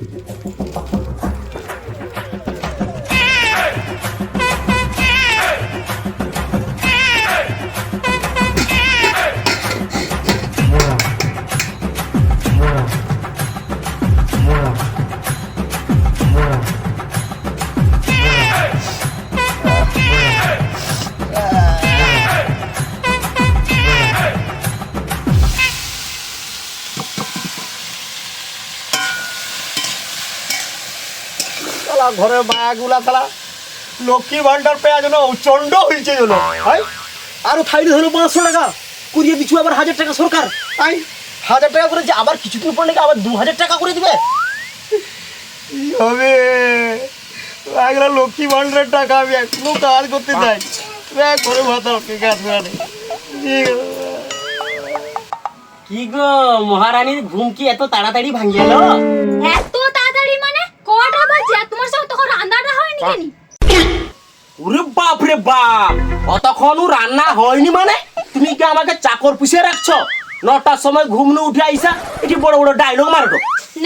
you শালা ঘরে মায়াগুলা শালা লক্ষ্মী ভান্ডার পেয়ে যেন চন্ড হয়েছে যেন। হাই আর থাইলে হলো পাঁচশো টাকা। কুড়িয়ে পিছু আবার হাজার টাকা সরকার। আই হাজার টাকা করে যে আবার কিছুদিন পর নাকি আবার দু হাজার টাকা করে দিবে? কি হবে? এগুলো লক্ষ্মী ভান্ডারের টাকা আমি এখনও কাজ করতে চাই। ব্যাগ করে ভাতা কাজ করা নেই কি গো? মহারানীর ঘুম কি এত তাড়াতাড়ি ভাঙিয়ে গেল এত তাড়াতাড়ি মানে কটা বাজে আর তোমার সঙ্গে তখন রান্নাটা হয়নি কেন ওরে বাপ রে বাপ অতক্ষণও রান্না হয়নি মানে? তুমি কি আমাকে চাকর পুষিয়ে রাখছো? নটার সময় ঘুমনে উঠে আইসা এটি বড় বড় ডায়লগ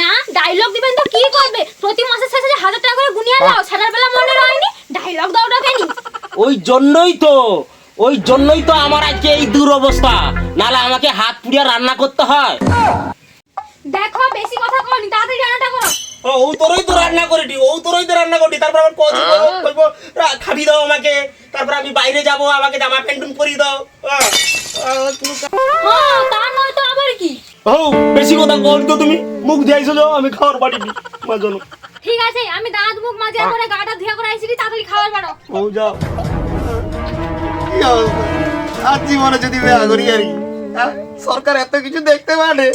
না ডায়লগ দিবেন তো কি করবে? প্রতি শেষে যে হাজার টাকা করে গুনিয়ে দাও বেলা মনে ডায়লগ দাওটা কেন? ওই জন্যই তো ওই জন্যই তো আমার আজকে এই দুরবস্থা। নালে আমাকে হাত পুড়িয়ে রান্না করতে হয়। দেখো বেশি কথা কওনি তাড়াতাড়ি রান্নাটা করো। ও তোরই তো রান্না করে দি ও তোরই তো রান্না করে দি তারপর আমার কত বলব খাবি দাও আমাকে। তারপর আমি বাইরে যাব আমাকে জামা প্যান্ট পরিয়ে দাও। হ্যাঁ তা নয় তো আবার কি? ও বেশি কথা বল তো তুমি। মুখ যাও আমি খাওয়ার বাড়ি মা জানো ঠিক আছে আমি দাঁত মুখ মাজিয়া করে গাটা ধুয়া করে আইছি তাড়াতাড়ি খাবার বাড়ো। ও যাও। আর জীবনে যদি বিয়া করি আর হ্যাঁ? সরকার এত কিছু দেখতে পারে?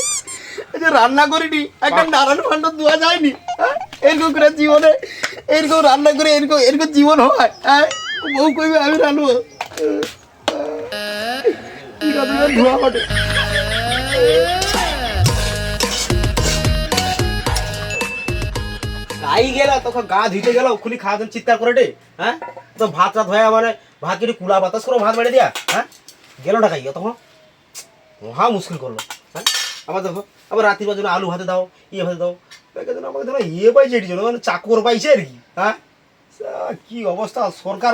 যে রান্না করিনি একটা নারায়ণ ভান্ডার দেওয়া যায়নি হ্যাঁ? এরকম করে জীবনে এরকম রান্না করে এরকম এরকম জীবন হয় হ্যাঁ? বউ কইবে আমি রান্নবো ধোয়া গাই গেল তখন গা ধুইতে গেল খুলি খাওয়া দাওয়া চিৎকার করে রে হ্যাঁ? তো ভাত রাত হয়ে মানে ভাত কেটে কুলা বাতাস করে ভাত বেড়ে দিয়া হ্যাঁ? গেল না খাইয়া তখন? মহা মুশকিল করল হ্যাঁ? আবার দেখো আবার রাত্রির জন্য আলু ভাতে দাও ইয়ে ভাতে দাও। যেন আমাকে ধরো ইয়ে পাইছে এটি জন্য মানে চাকর পাইছে আর কি হ্যাঁ? কি অবস্থা সরকার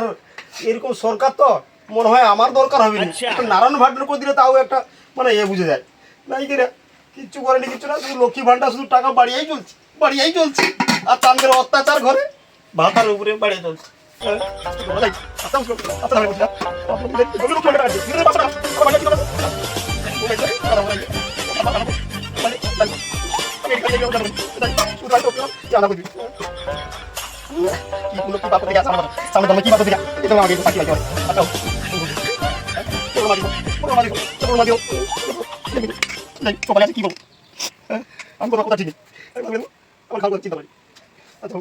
এরকম সরকার তো মনে হয় আমার দরকার হবে না। একটা নারায়ণ ভাণ্ডার করে দিলে তাও একটা মানে এ বুঝে যায়। নাই কিনা কিচ্ছু করেনি কিচ্ছু না শুধু লক্ষ্মী ভান্ডার শুধু টাকা বাড়িয়েই চলছে বাড়িয়েই চলছে। আর চাঁদের অত্যাচার ঘরে। ভাতার উপরে বাড়িয়ে চলছে। হ্যাঁ, কি কথা কথা কথা বলি? আমি কথা ঠিক নেই আমার খাওয়া চিন্তা করি আচ্ছা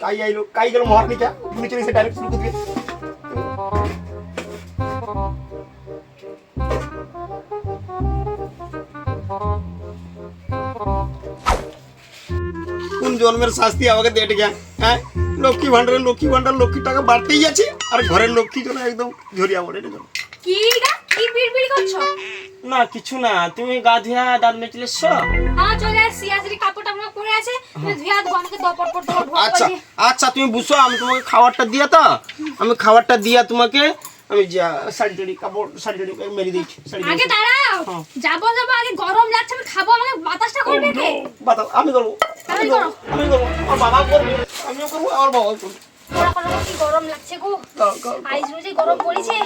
কাই আইলো কাই গেল মহারানী কে তুমি চলে এসে ডাইরেক্ট শুরু করে দিয়ে কোন জন্মের শাস্তি আমাকে দিয়ে গে হ্যাঁ? লক্ষ্মী ভান্ডারে লক্ষ্মী ভান্ডার লক্ষ্মীর টাকা বাড়তেই আছে আর ঘরের লক্ষ্মী জন্য একদম ঝরিয়া পড়ে কি গা কি বিড়বিড় করছ? না কিছু না তুমি গা ধুয়া দাঁত মেচলে হ্যাঁ চলে আসছি কাপড় টাপড় পরে আছে ধুয়া দেবো আমাকে দপট পট দপট আচ্ছা আচ্ছা তুমি বুঝছ আমি তোমাকে খাবারটা দিয়া তো আমি খাবারটা দিয়া তোমাকে আমি যা শাড়ি টাড়ি কাপড় শাড়ি টাড়ি মেরে দিচ্ছি শাড়ি আগে দাঁড়াও যাব যাব আগে গরম লাগছে আমি খাব আমাকে বাতাসটা করবে কে? বাতাও আমি করব আমি করব আমি করব আমার বাবা করবে আমিও করব আমার বাবা করবে। কি গরম লাগছে গো? পড়েছে।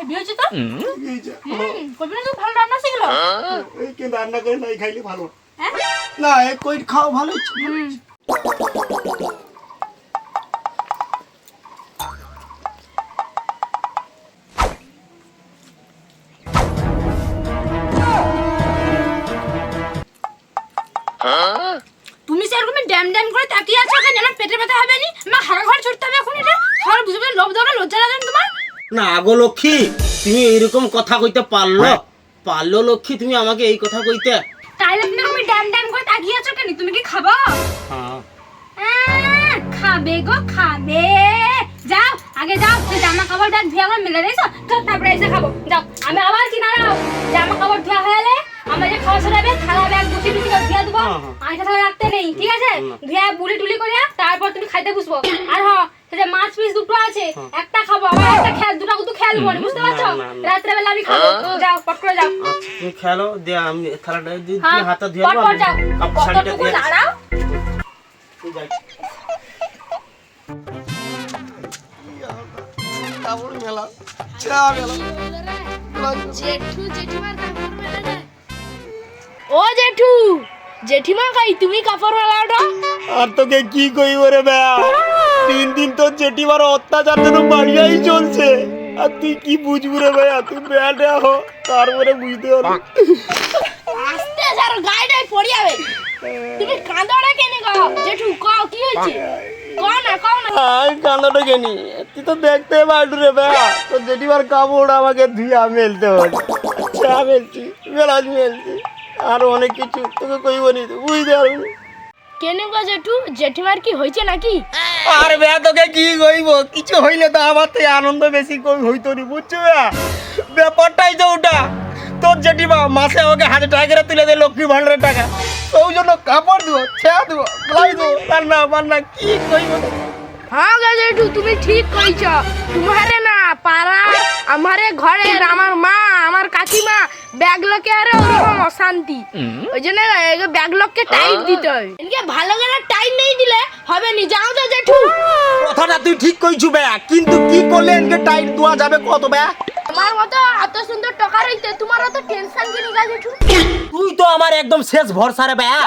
হেভি হয়েছে তো? কবি ভালো রান্না শিখলো কিন্তু রান্না করে নাই খাইলে ভালো। হ্যাঁ? না এই কই খাও ভালো তুমি সেরকম ড্যাম ড্যাম করে তাকিয়ে আছো কেন? আমার পেটে ব্যথা হবে নি? আমার হাড় ঘর ছুটতে হবে এখন এটা খাওয়ার বুঝে বুঝে লোভ দেওয়া লজ্জা লাগে না তোমার? না গো লক্ষ্মী তুমি এইরকম কথা কইতে পারল? পারল লক্ষ্মী তুমি আমাকে এই কথা কইতে তাইলে তুমি তুমি ড্যাম ড্যাম করে তাকিয়ে আছো কেন তুমি কি খাবা? হ্যাঁ। খাবে গো খাবে। আগে যাও তুই জামা কাপড়টা ধুয়ে আমার মেলে দিয়েছ? তো তারপরে এসে খাব। যাও আমি আবার কিনা জামা কাপড় ধোয়া হয়ে আমরা যে খাওয়া সরাবে থালা ব্যাগ গুছি টুছি করে ধুয়ে দেবো। হ্যাঁ, হ্যাঁ। আইসা থালা রাখতে নেই ঠিক আছে? ধুয়ে বুলি টুলি করে তারপর তুমি খাইতে বসবো। আর হ্যাঁ যে মাছ পিস দুটো আছে একটা খাব আবার একটা খেল দুটো কিন্তু খেলব না, বুঝতে পারছ। রাত্রে বেলা আমি খাব যাও পট করে যাও। আচ্ছা তুমি খেলো দিয়ে আমি থালাটা দিয়ে হ্যাঁ তুমি হাতটা ধুয়ে পট পট যাও। কতটুকু দাঁড়াও। কাপড় মেলা চা মেলা। জেঠু জেঠিমার ও জেঠু জেঠিমা কাই তুমি কাপড় মেলাওটা? আর তোকে কি কইব রে বেয়া? তিন দিন তোর জেঠিমার অত্যাচার যেন বাড়িয়াই চলছে। আর তুই কি বুঝবু রে ভাইয়া তুই বেয়াটা হো তারপরে বুঝতে পারবি। আস্তে যার গাইডাই পড়ি যাবে। তুমি কাঁদোটা কেনে গাও জেঠু কও কি হয়েছে? কও না কও না। আমি কান্নাটা কেনি? তুই তো দেখতে পারবি রে বেয়া। তোর জেঠিমার কাপড় আমাকে ধুইয়া মেলতে হবে। মেলাজ মেলছি। আরও অনেক কিছু তোকে কইব নি বুঝতে পারবি কেনে গো জেঠু জেঠিমার কি হয়েছে নাকি? আর বেয়া তোকে কি কইব? কিছু হইলে তো আমার তো আনন্দ বেশি কই হইতো নি বুঝছ বেয়া? ব্যাপারটাই তো ওটা। তোর জেঠিমা মাসে আমাকে হাজার টাকা করে তুলে দেয় লক্ষ্মী ভান্ডারের টাকা। ওই জন্য কাপড় দিব ছেয়া দিব গলাই দিব রান্না বান্না কি কইব? হ্যাঁ গো জেঠু তুমি ঠিক কইছ। তোমারে না পাড়া আমারে ঘরের আমার মা আমার কাকিমা ব্যাগ লোকে আরে ওরকম অশান্তি। ওই জন্য ব্যাগ লোককে টাইট দিতে হয়। এনকে ভালো করে টাইট নেই দিলে হবে নি যাও তো জেঠু। কথাটা তুই ঠিক কইছু বেয়া কিন্তু কি করলে এনকে টাইট দেওয়া যাবে কত বেয়া আমার মতো এত সুন্দর টাকা রইতে তোমার অত টেনশন কি নিগা জেঠু? তুই তো আমার একদম শেষ ভরসা রে বেয়া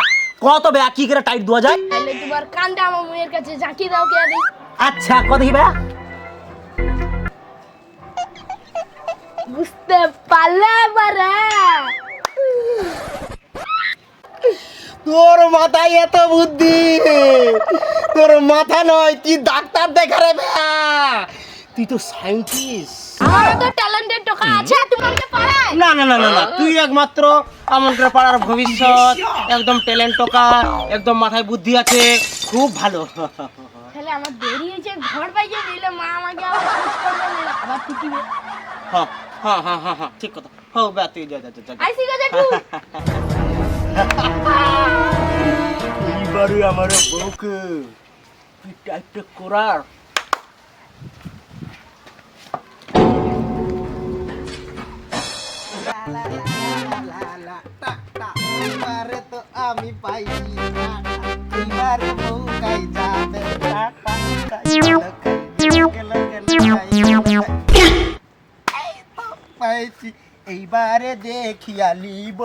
কত বেয়া কি করে টাইট দেওয়া যায়? তাহলে তোমার কান্দা আমার মুয়ের কাছে ঝাঁকি দাও কে আদি আচ্ছা কত কি বুঝতে পারলে তোর মাথায় এত বুদ্ধি। তোর মাথা নয় তুই ডাক্তার দেখা রে তুই তো সায়েন্টিস্ট আমার তো ট্যালেন্টেড টাকা আছে না না না না না তুই একমাত্র আমাদের পাড়ার ভবিষ্যৎ একদম ট্যালেন্ট টোকা একদম মাথায় বুদ্ধি আছে। খুব ভালো। তাহলে আমার দেরি হয়েছে ঘর পাইছে দিলে মা আমাকে আবার খোঁজ করবে না। আবার পিটিবে হ্যাঁ হ্যাঁ হ্যাঁ হ্যাঁ হ্যাঁ ঠিক কথা। হ্যাঁ বে তুই যা যা আইসি এইবারে আমার বউকে করার। দেখিয়া লিব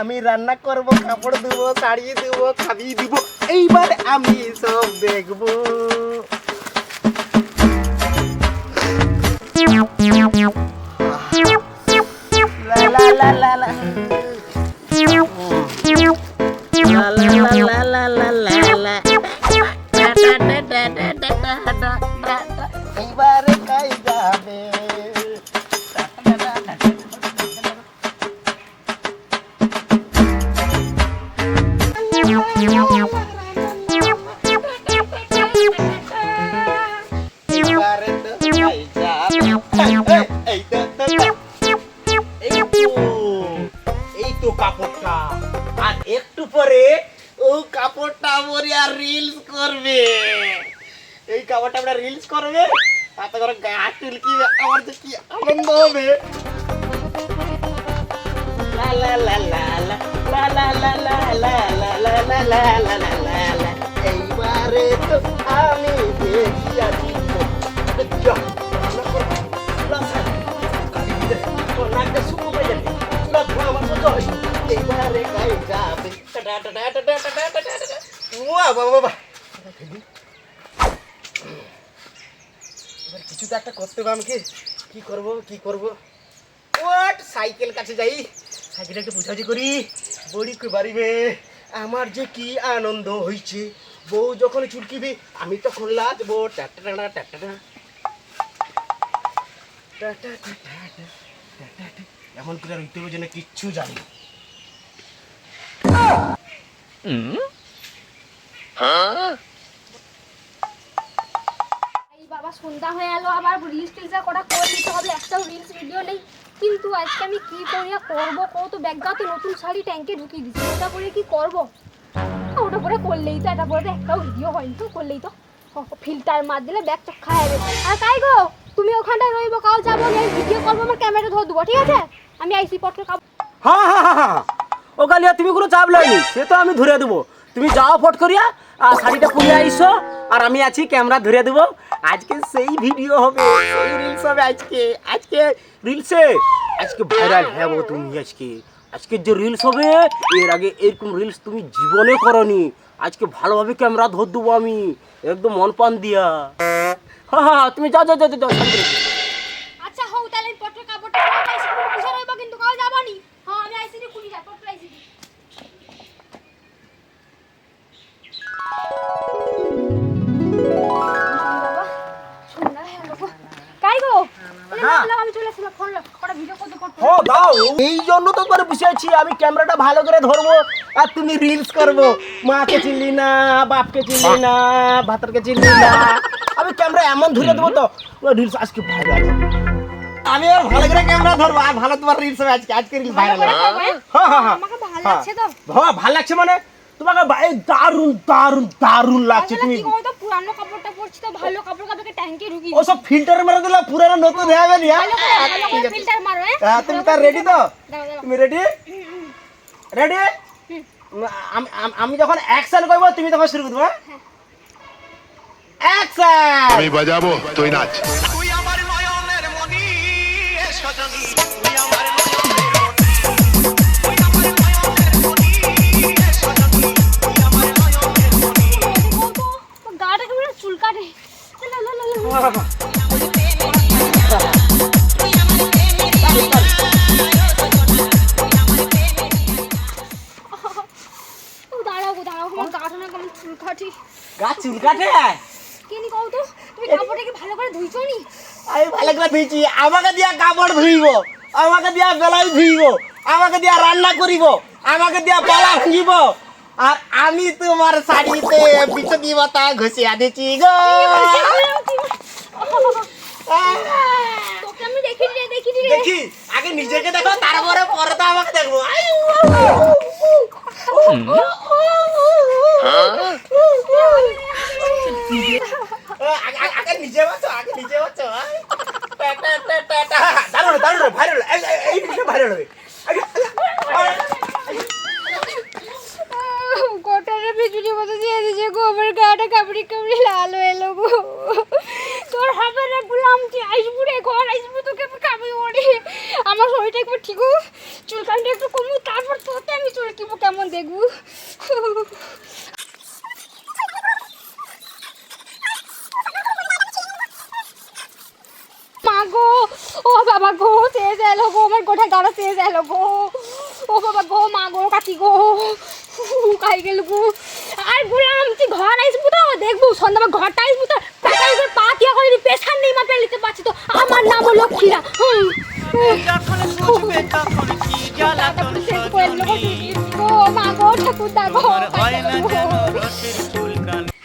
আমি রান্না করব, কাপড় দেবো শাড়ি দেবো খাবি দিব এইবার আমি সব দেখব। আমার সহ্য হয় না। এইবারে গাই যাবে বাবা বাবা কিছু তো একটা করতে হবে আমাকে কি করব কি করব ওয়াট সাইকেল কাছে যাই সাইকেল একটু বুঝাবুঝি করি বড়ি কই বাড়িবে আমার যে কি আনন্দ হইছে বউ যখন চুলকিবে আমি তখন লাজবো টাটা টাটা এমন করে রইতে হবে যেন কিচ্ছু জানি বাবা সন্ধ্যা হয়ে গেল আবার রিলস টিলস কটা করে দিতে হবে নেই কিন্তু আজকে আমি কি করিয়া করব কত ব্যাগটা তো, নতুন শাড়ি ট্যাঙ্কে ঢুকিয়ে দিচ্ছি ওটা করে কি করব? ওটা করে করলেই তো, এটা পরে একটাও ভিডিও হয়নি তো, করলেই তো। ফিল্টার মার দিলে ব্যাগ চক্ষা যাবে আর তাই গো, তুমি ওখানটায় রইবো, কাল যাব আমি ভিডিও করব, আমার ক্যামেরা ধরে দেবো ঠিক আছে? আমি আইসি, পত্র কাপ হ্যাঁ হ্যাঁ হ্যাঁ হ্যাঁ ও কালিয়া, তুমি কোনো চাপ লয়নি সে তো আমি ধরে দেবো তুমি যাও ফট করিয়া আর শাড়িটা পরে আইসো, আর আমি আছি ক্যামেরা ধরে দেবো আজকে সেই ভিডিও হবে, সেই রিলস হবে, আজকে আজকে রিলসে আজকে ভাইরাল হব তুমি আজকে। আজকে যে রিলস হবে এর আগে এরকম রিলস তুমি জীবনে করনি। আজকে ভালোভাবে ক্যামেরা ধর দেবো আমি। একদম মন পান দিয়া। হ্যাঁ হ্যাঁ হ্যাঁ, তুমি যাও যাও যাও যাও ও দাও। এই জন্য তো তোর বসে আছি আমি ক্যামেরাটা ভালো করে ধরবো আর তুমি রিলস করব। মাকে চিনলি না বাপকে চিনলি না ভাতারকে চিনলি না। আমি ক্যামেরা এমন ধরে দেবো তো রিলস আজকে ভাইরাল আমি আর ভালো করে ক্যামেরা ধরবো আর ভালো তোমার রিলস হবে আজকে আজকে রিলস ভাইরাল হবে। হ্যাঁ হ্যাঁ হ্যাঁ। ভালো লাগছে তো। হ্যাঁ ভালো লাগছে মানে? তোমাকে দারুণ দারুণ দারুণ লাগছে তুমি। পুরানো কাপড়টা পরছি তো ভালো কাপড় কাপড়কে ট্যাঙ্কে ঢুকি ওসব ফিল্টার মেরে দিলে পুরো নতুন হয়ে যাবে নি, হ্যাঁ? ফিল্টার মারো হ্যাঁ? হ্যাঁ তুমি তার রেডি তো। তুমি রেডি রেডি আমি যখন অ্যাকশন করব তুমি তখন শুরু করব অ্যাকশন আমি বাজাবো তুই নাচ। দেখো ধুইছি আমাকে দিয়া কাপড় ধুইব আমাকে দিয়া বেলায় ধুইব আমাকে দিয়া রান্না করিব আমাকে দিয়া পালা ভাঙিব আর আমি তোমার শাড়িতে পিছু দিব তা ঘষিয়া দিচ্ছি গো। দেখি আগে নিজেকে দেখো তারপরে পরে তো আমাকে দেখব আগে নিজে বাঁচো আগে নিজে বাঁচো। দারুণ দারুণ ভাইরাল। এই বিষয়ে ভাইরাল হবে আগে, আগে। গোটারে বিজুলি মতো দিয়ে দিয়েছে গো আমার গাটা কামড়ি কামড়ি লাল হয়ে এলো গো তোর হবে রে গুলাম তুই আসবু রে ঘর আসবু তোকে আমি খাবি ওরে আমার শরীরটা একবার ঠিক হোক চুলকানটা একটু কমু তারপর তোকে আমি চুল কিবো কেমন দেখব মা গো ও বাবা গো শেষ এলো গো আমার গোটা গাড়া শেষ এলো গো। ও বাবা গো মা গো কাকি গো। কাই গেল গো। আর গুলাম তুই ঘর আইসবু তো দেখব সন্ধ্যা ঘরটা আইসবু তো পা দিয়া করে পেশার নেই মা পেলিতে পাচ্ছি তো। আমার নাম হলো লক্ষ্মীরা হুম।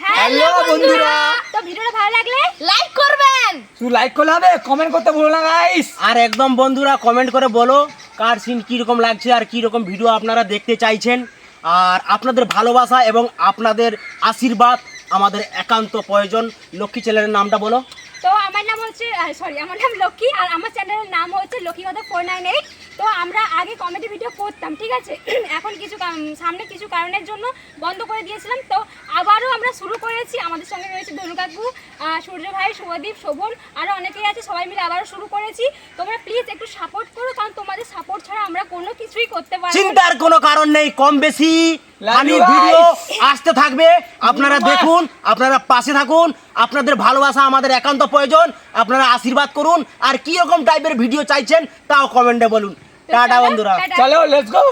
হ্যালো বন্ধুরা তো ভিডিওটা ভালো লাগলে লাইক করবেন তুই লাইক করলে হবে কমেন্ট করতে ভুলো না গাইস আর একদম বন্ধুরা কমেন্ট করে বলো কার সিন কীরকম লাগছে আর কীরকম ভিডিও আপনারা দেখতে চাইছেন। আর আপনাদের ভালোবাসা এবং আপনাদের আশীর্বাদ আমাদের একান্ত প্রয়োজন। লক্ষ্মী ছেলের নামটা বলো। তো আমার নাম হচ্ছে সরি আমার নাম লক্ষ্মী, আর আমার চ্যানেলের নাম হচ্ছে লক্ষ্মী কথা ফোর নাইন এইট। তো আমরা আগে কমেডি ভিডিও করতাম, ঠিক আছে? এখন কিছু সামনে কিছু কারণের জন্য বন্ধ করে দিয়েছিলাম। তো আবারও আমরা শুরু করেছি। আমাদের সঙ্গে রয়েছে ধনু কাকু সূর্য ভাই শুভদীপ, শোভন আরও অনেকেই আছে, সবাই মিলে আবারও শুরু করেছি। তোমরা প্লিজ একটু সাপোর্ট করো, কারণ তোমাদের সাপোর্ট ছাড়া আমরা কোনো কিছুই করতে পারব না। চিন্তার কোনো কারণ নেই, কম বেশি। আমি ভিডিও আসতে থাকবে। আপনারা দেখুন আপনারা পাশে থাকুন আপনাদের ভালোবাসা আমাদের একান্ত প্রয়োজন আপনারা আশীর্বাদ করুন আর কি রকম টাইপের ভিডিও চাইছেন তাও কমেন্টে বলুন। টাটা বন্ধুরা। চলো লেটস গো